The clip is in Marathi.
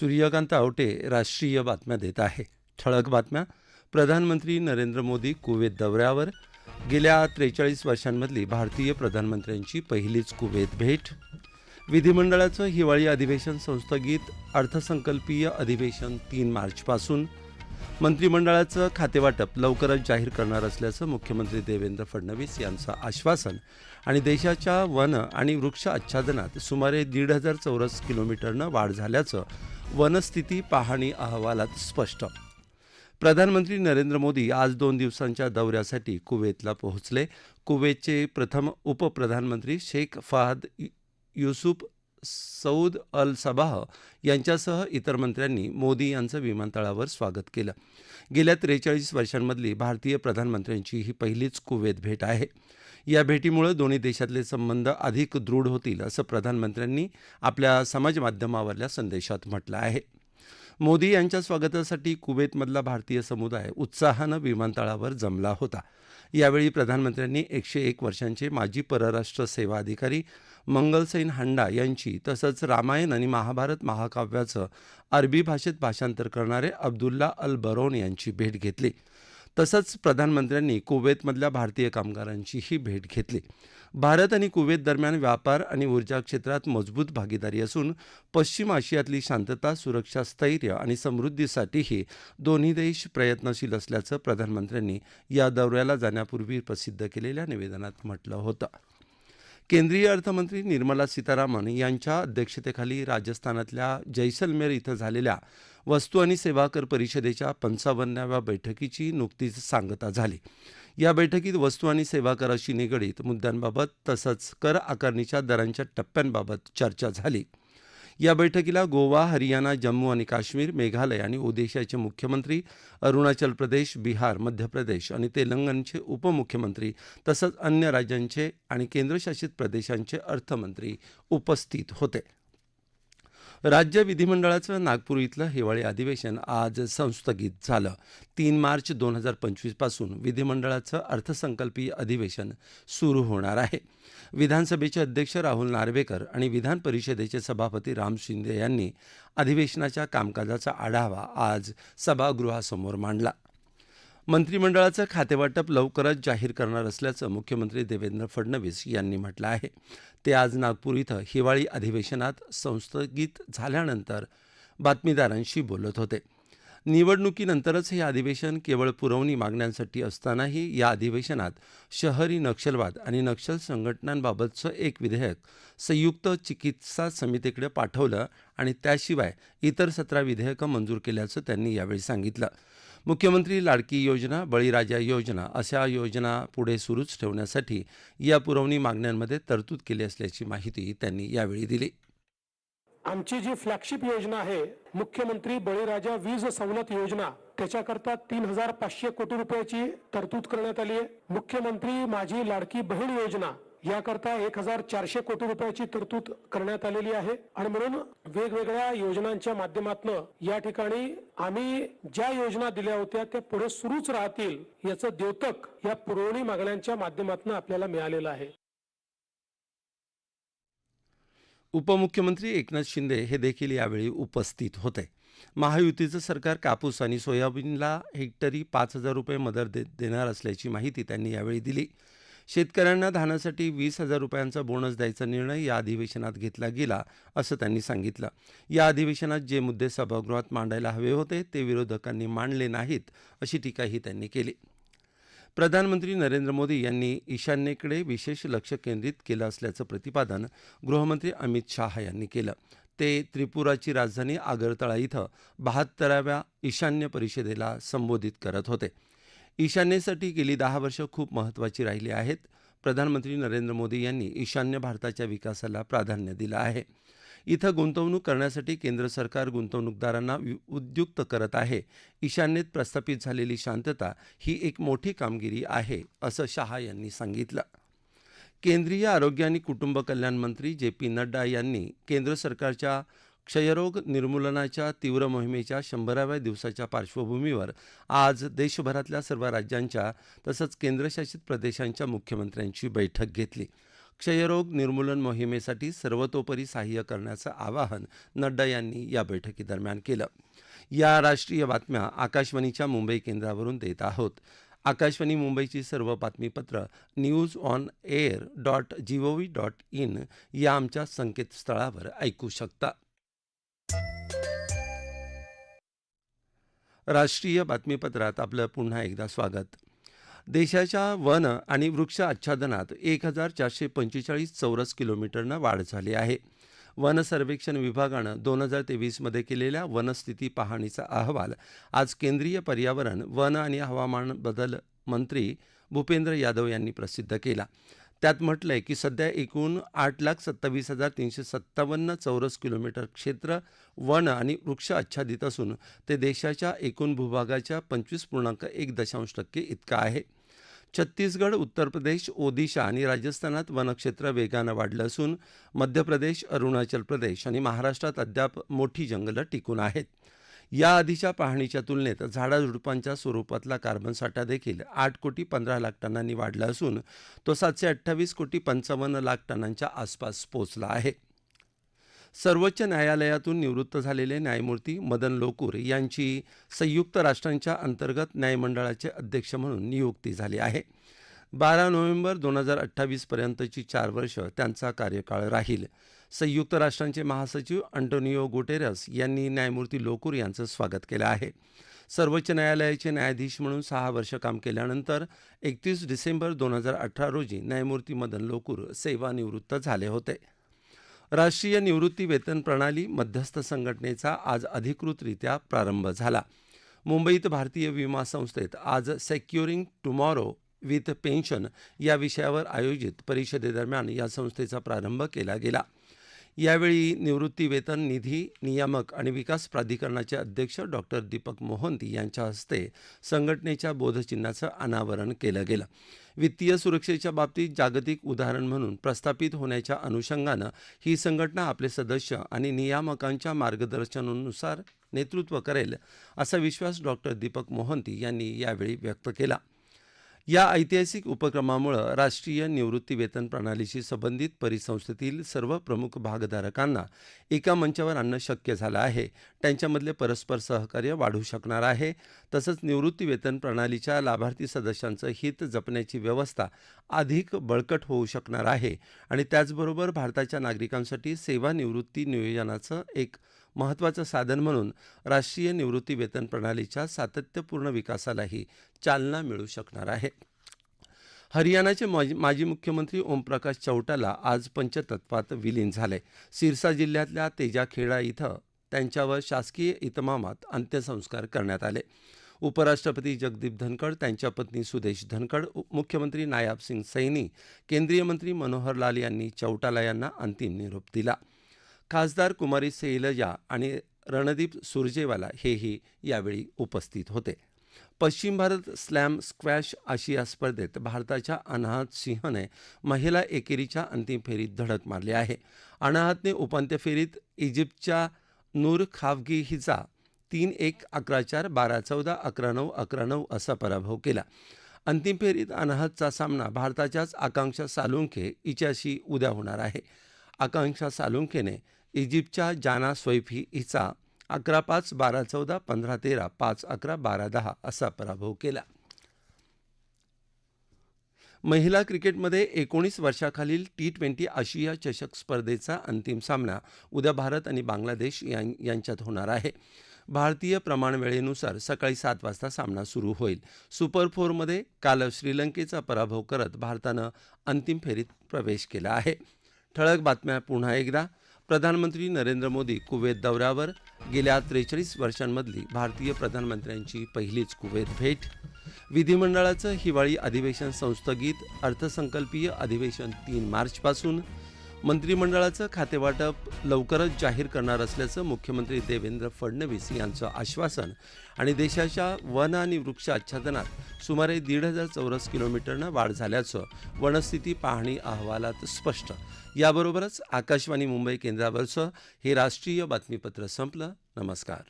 सूर्यकांत आवटे राष्ट्रीय बातम्या देत आहे. ठळक बातम्या. प्रधानमंत्री नरेंद्र मोदी कुवेत दौऱ्यावर. गेल्या त्रेचाळीस वर्षांमधली भारतीय प्रधानमंत्र्यांची पहिलीच कुवेत भेट. विधिमंडळाचं हिवाळी अधिवेशन संस्थगित. अर्थसंकल्पीय अधिवेशन तीन मार्चपासून. मंत्रिमंडळाचं खातेवाटप लवकरच जाहीर करणार असल्याचं मुख्यमंत्री देवेंद्र फडणवीस यांचं आश्वासन आणि देशाच्या वन आणि वृक्ष आच्छादनात सुमारे दीड हजार चौरस किलोमीटरनं वाढ झाल्याचं वनस्थिती पाहणी अहवालात स्पष्ट. प्रधानमंत्री नरेंद्र मोदी आज दोन दिवसांच्या दौऱ्यासाठी कुवेतला पोहोचले. कुवेतचे प्रथम उपप्रधानमंत्री Sheikh Fahad Yusuf Saud Al Sabah यांच्यासह इतर मंत्र्यांनी मोदी यांचं विमानतळावर स्वागत केलं. गेल्या त्रेचाळीस वर्षांमधली भारतीय प्रधानमंत्र्यांची ही पहिलीच कुवेत भेट आहे. या भेटीमुळे दोन्ही देशातले संबंध अधिक दृढ होतील असं प्रधानमंत्र्यांनी आपल्या समाजमाध्यमावरल्या संदेशात म्हटलं आहे. मोदी यांच्या स्वागतासाठी कुवेतमधला भारतीय समुदाय उत्साहानं विमानतळावर जमला होता. यावेळी प्रधानमंत्र्यांनी एकशे एक वर्षांचे माजी परराष्ट्र सेवा अधिकारी मंगलसैन हांडा यांची तसंच रामायण आणि महाभारत महाकाव्याचं अरबी भाषेत भाषांतर करणारे अब्दुल्ला अल बरोन यांची भेट घेतली. तसंच प्रधानमंत्र्यांनी कुवेतमधल्या भारतीय कामगारांचीही भेट घेतली. भारत आणि कुवेत दरम्यान व्यापार आणि ऊर्जा क्षेत्रात मजबूत भागीदारी असून पश्चिम आशियातली शांतता सुरक्षा स्थैर्य आणि समृद्धीसाठीही दोन्ही देश प्रयत्नशील असल्याचं प्रधानमंत्र्यांनी या दौऱ्याला जाण्यापूर्वी प्रसिद्ध केलेल्या निवेदनात म्हटलं होतं. केंद्रीय अर्थमंत्री निर्मला सीतारामन यांच्या अध्यक्षतेखाली राजस्थानातल्या जैसलमेर इथं झालेल्या वस्तू आणि सेवा कर परिषदेच्या पंचावन्नाव्या बैठकीची नुकतीच सांगता झाली. या बैठकीत वस्तू आणि सेवा कराशी निगडीत मुद्द्यांबाबत तसंच कर आकारणीच्या दरांच्या टप्प्यांबाबत चर्चा झाली. या बैठकीला गोवा हरियाणा जम्मू आणि काश्मीर मेघालय आणि ओदिशाचे मुख्यमंत्री अरुणाचल प्रदेश बिहार मध्य प्रदेश आणि तेलंगणचे उपमुख्यमंत्री तसंच अन्य राज्यांचे आणि केंद्रशासित प्रदेशांचे अर्थमंत्री उपस्थित होते. राज्य विधिमंडळाचं नागपूर इथलं हिवाळी अधिवेशन आज संस्थगित झालं. तीन मार्च दोन हजार पंचवीसपासून विधिमंडळाचं अर्थसंकल्पीय अधिवेशन सुरू होणार आहे. विधानसभेचे अध्यक्ष राहुल नार्वेकर आणि विधान परिषदेचे सभापती राम शिंदे यांनी अधिवेशनाच्या कामकाजाचा आढावा आज सभागृहासमोर मांडला. मंत्रिमंडळाचं खातेवाटप लवकरच जाहीर करणार असल्याचं मुख्यमंत्री देवेंद्र फडणवीस यांनी म्हटलं आहे. ते आज नागपूर इथं हिवाळी अधिवेशनात संस्थगित झाल्यानंतर बातमीदारांशी बोलत होते. निवडणुकीनंतरच हे अधिवेशन केवळ पुरवणी मागण्यांसाठी असतानाही या अधिवेशनात शहरी नक्षलवाद आणि नक्षल संघटनांबाबतचं एक विधेयक संयुक्त चिकित्सा समितीकडे पाठवलं आणि त्याशिवाय इतर सतरा विधेयकं मंजूर केल्याचं त्यांनी यावेळी सांगितलं. मुख्यमंत्री लाडकी योजना बळीराजा योजना अशा योजना पुढे सुरूच ठेवण्यासाठी या पुरवणी मागण्यांमध्ये तरतूद केली असल्याची माहिती त्यांनी यावेळी दिली. आमची जी फ्लॅगशिप योजना आहे मुख्यमंत्री बळीराजा वीज सवलत योजना त्याच्याकरता तीन हजार पाचशे कोटी रुपयाची तरतूद करण्यात आली आहे. मुख्यमंत्री माझी लाडकी बहीण योजना याकरता एक हजार चारशे कोटी रुपयाची तरतूद करण्यात आलेली आहे. आणि म्हणून वेगवेगळ्या योजनांच्या माध्यमातून या ठिकाणी आम्ही ज्या योजना दिल्या होत्या त्या पुढे सुरूच राहतील याचं द्योतक या पुरवणी मागण्यांच्या माध्यमातून आपल्याला मिळालेलं आहे. उपमुख्यमंत्री एकनाथ शिंदे हे देखील यावेळी उपस्थित होते. महायुतीचं सरकार कापूस आणि सोयाबीनला हेक्टरी पाच हजार रुपये मदत दे देणार असल्याची माहिती त्यांनी यावेळी दिली. शेतकऱ्यांना धानासाठी वीस हजार रुपयांचा बोनस द्यायचा निर्णय या अधिवेशनात घेतला गेला असं त्यांनी सांगितलं. या अधिवेशनात जे मुद्दे सभागृहात मांडायला हवे होते ते विरोधकांनी मांडले नाहीत अशी टीकाही त्यांनी केली. प्रधानमंत्री नरेंद्र मोदी यांनी ईशान्येकडे विशेष लक्ष केंद्रित केलं असल्याचं प्रतिपादन गृहमंत्री अमित शाह यांनी केलं. ते त्रिपुराची राजधानी आगरतळा इथं बहात्तराव्या ईशान्य परिषदेला संबोधित करत होते. ईशान्येसाठी गेली दहा वर्ष खूप महत्त्वाची राहिली आहेत. प्रधानमंत्री नरेंद्र मोदी यांनी ईशान्य भारताच्या विकासाला प्राधान्य दिलं आहे. इथं गुंतवणूक करण्यासाठी केंद्र सरकार गुंतवणूकदारांना उद्युक्त करत आहे. ईशान्येत प्रस्थापित झालेली शांतता ही एक मोठी कामगिरी आहे असं शहा यांनी सांगितलं. केंद्रीय आरोग्य आणि कुटुंब कल्याण मंत्री जे पी नड्डा यांनी केंद्र सरकारच्या क्षयरोग निर्मूलनाच्या तीव्र मोहिमेच्या शंभराव्या दिवसाच्या पार्श्वभूमीवर आज देशभरातल्या सर्व राज्यांच्या तसंच केंद्रशासित प्रदेशांच्या मुख्यमंत्र्यांची बैठक घेतली. क्षयरोग निर्मूलन मोहिमेसाठी सर्वतोपरी सहाय्य करण्याचं आवाहन नड्डा यांनी या बैठकीदरम्यान केलं. या राष्ट्रीय बातम्या आकाशवाणीच्या मुंबई केंद्रावरून देत आहोत. आकाशवाणी मुंबईची सर्व बातमीपत्र news on air dot GOV dot in या आमच्या संकेतस्थळावर ऐकू शकता. राष्ट्रीय बातमीपत्रात आपलं पुन्हा एकदा स्वागत. देशाच्या वन आणि वृक्ष आच्छादनात एक हजार चारशे पंचेचाळीस चौरस किलोमीटरनं वाढ झाली आहे. वन सर्वेक्षण विभागानं दोन हजार तेवीसमध्ये केलेल्या वनस्थिती पाहणीचा अहवाल आज केंद्रीय पर्यावरण वन आणि हवामान बदल मंत्री भूपेंद्र यादव यांनी प्रसिद्ध केला. त्यात म्हटलंय की सध्या एकूण आठ लाख सत्तावीस हजार तीनशे सत्तावन्न चौरस किलोमीटर क्षेत्र वन आणि वृक्ष आच्छादित असून ते देशाच्या एकूण भूभागाच्या पंचवीस पूर्णांक एक दशांश टक्के इतकं आहे. छत्तीसगड उत्तर प्रदेश ओदिशा आणि राजस्थानात वनक्षेत्र वेगानं वाढलं असून मध्य प्रदेश अरुणाचल प्रदेश आणि महाराष्ट्रात अद्याप मोठी जंगलं टिकून आहेत. या आधीच्या पाहणीच्या तुलनेत झाडाझुडपांच्या स्वरूपातला कार्बन साठा देखील आठ कोटी पंधरा लाख टनांनी वाढला असून तो सातशे अठ्ठावीस कोटी पंचावन्न लाख टनांच्या आसपास पोचला आहे. सर्वोच्च न्यायालयातून निवृत्त झालेले न्यायमूर्ती मदन लोकूर यांची संयुक्त राष्ट्रांच्या अंतर्गत न्यायमंडळाचे अध्यक्ष म्हणून नियुक्ती झाली आहे. बारा नोव्हेंबर दोन हजार अठ्ठावीसपर्यंतची चार वर्ष त्यांचा कार्यकाळ राहील. संयुक्त राष्ट्रांचे महासचिव अंटोनिओ गुटेरस यांनी न्यायमूर्ती लोकूर यांचं स्वागत केलं आहे. सर्वोच्च न्यायालयाचे न्यायाधीश म्हणून सहा वर्ष काम केल्यानंतर एकतीस डिसेंबर दोन हजार अठरा रोजी न्यायमूर्ती मदन लोकूर सेवानिवृत्त झाले होते. राष्ट्रीय निवृत्ती वेतन प्रणाली मध्यस्थ संघटनेचा आज अधिकृतरित्या प्रारंभ झाला. मुंबईत भारतीय विमा संस्थेत आज सेक्युरिंग टुमॉरो विथ पेन्शन या विषयावर आयोजित परिषदेदरम्यान या संस्थेचा प्रारंभ केला गेला. यावेळी निवृत्ती वेतन निधी नियामक आणि विकास प्राधिकरणाचे अध्यक्ष डॉक्टर दीपक मोहंती यांच्या हस्ते संघटनेच्या बोधचिन्हाचं अनावरण केलं गेलं. वित्तीय सुरक्षेच्या बाबतीत जागतिक उदाहरण म्हणून प्रस्थापित होण्याच्या अनुषंगानं ही संघटना आपले सदस्य आणि नियामकांच्या मार्गदर्शनानुसार नेतृत्व करेल असा विश्वास डॉक्टर दीपक मोहंती यांनी यावेळी व्यक्त केला. या ऐतिहासिक उपक्रमामुळं राष्ट्रीय निवृत्ती वेतन प्रणालीशी संबंधित परिसंस्थेतील सर्व प्रमुख भागधारकांना एका मंचावर आणणं शक्य झालं आहे. त्यांच्यामधले परस्पर सहकार्य वाढू शकणार आहे. तसंच निवृत्ती वेतन प्रणालीच्या लाभार्थी सदस्यांचं हित जपण्याची व्यवस्था अधिक बळकट होऊ शकणार आहे. आणि त्याचबरोबर भारताच्या नागरिकांसाठी सेवानिवृत्ती नियोजनाचं एक महत्त्वाचं साधन म्हणून राष्ट्रीय निवृत्ती वेतन प्रणालीच्या सातत्यपूर्ण विकासालाही चालना मिळू शकणार आहे. हरियाणाचे माजी माजी मुख्यमंत्री ओमप्रकाश चौटाला आज पंचतत्वात विलीन झाले. सिरसा जिल्ह्यातल्या तेजाखेडा इथं त्यांच्यावर शासकीय इतमामात अंत्यसंस्कार करण्यात आले. उपराष्ट्रपती जगदीप धनखड त्यांच्या पत्नी सुदेश धनखड उप- मुख्यमंत्री नायाब सिंग सैनी केंद्रीय मंत्री मनोहर लाल यांनी चौटाला यांना अंतिम निरोप दिला. खासदार कुमारी सैलजा आणि रणदीप सुरजेवाला हेही यावेळी उपस्थित होते. पश्चिम भारत स्लॅम स्क्वॅश आशिया स्पर्धेत भारताच्या अनाहत सिंहने महिला एकेरीच्या अंतिम फेरीत धडक मारली आहे. अनाहतने उपांत्य फेरीत इजिप्तच्या नूर खावगी हिचा तीन एक अकरा चार बारा चौदा अकरा नऊ अकरा नऊ असा पराभव केला. अंतिम फेरीत अनाहतचा सामना भारताच्याच आकांक्षा सालुंखे हिच्याशी उद्या होणार आहे. आकांक्षा सालुंखेने इजिप्तच्या जाना स्वैफी हिचा अकरा पाच बारा चौदा पंधरा तेरा पाच अकरा बारा दहा असा पराभव केला. महिला क्रिकेटमध्ये एकोणीस वर्षाखालील टी ट्वेंटी आशिया चषक स्पर्धेचा अंतिम सामना उद्या भारत आणि बांगलादेश यां यांच्यात होणार आहे. भारतीय प्रमाणवेळेनुसार सकाळी सात वाजता सामना सुरू होईल. सुपर फोरमध्ये काल श्रीलंकेचा पराभव करत भारतानं अंतिम फेरीत प्रवेश केला आहे. ठळक बातम्या पुन्हा एकदा. प्रधानमंत्री नरेंद्र मोदी कुवेत दौऱ्यावर गेल्या त्रेचाळीस वर्षांमधली भारतीय प्रधानमंत्र्यांची पहिलीच कुवेत भेट. विधिमंडळाचं हिवाळी अधिवेशन संस्थगित अर्थसंकल्पीय अधिवेशन तीन मार्चपासून मंत्रिमंडळाचं खातेवाटप लवकरच जाहीर करणार असल्याचं मुख्यमंत्री देवेंद्र फडणवीस यांचं आश्वासन आणि देशाच्या वन आणि वृक्ष आच्छादनात सुमारे दीड हजार चौरस किलोमीटरनं वाढ झाल्याचं वनस्थिती पाहणी अहवालात स्पष्ट. याबरोबरच आकाशवाणी मुंबई केंद्रावरचं हे राष्ट्रीय बातमीपत्र संपलं. नमस्कार.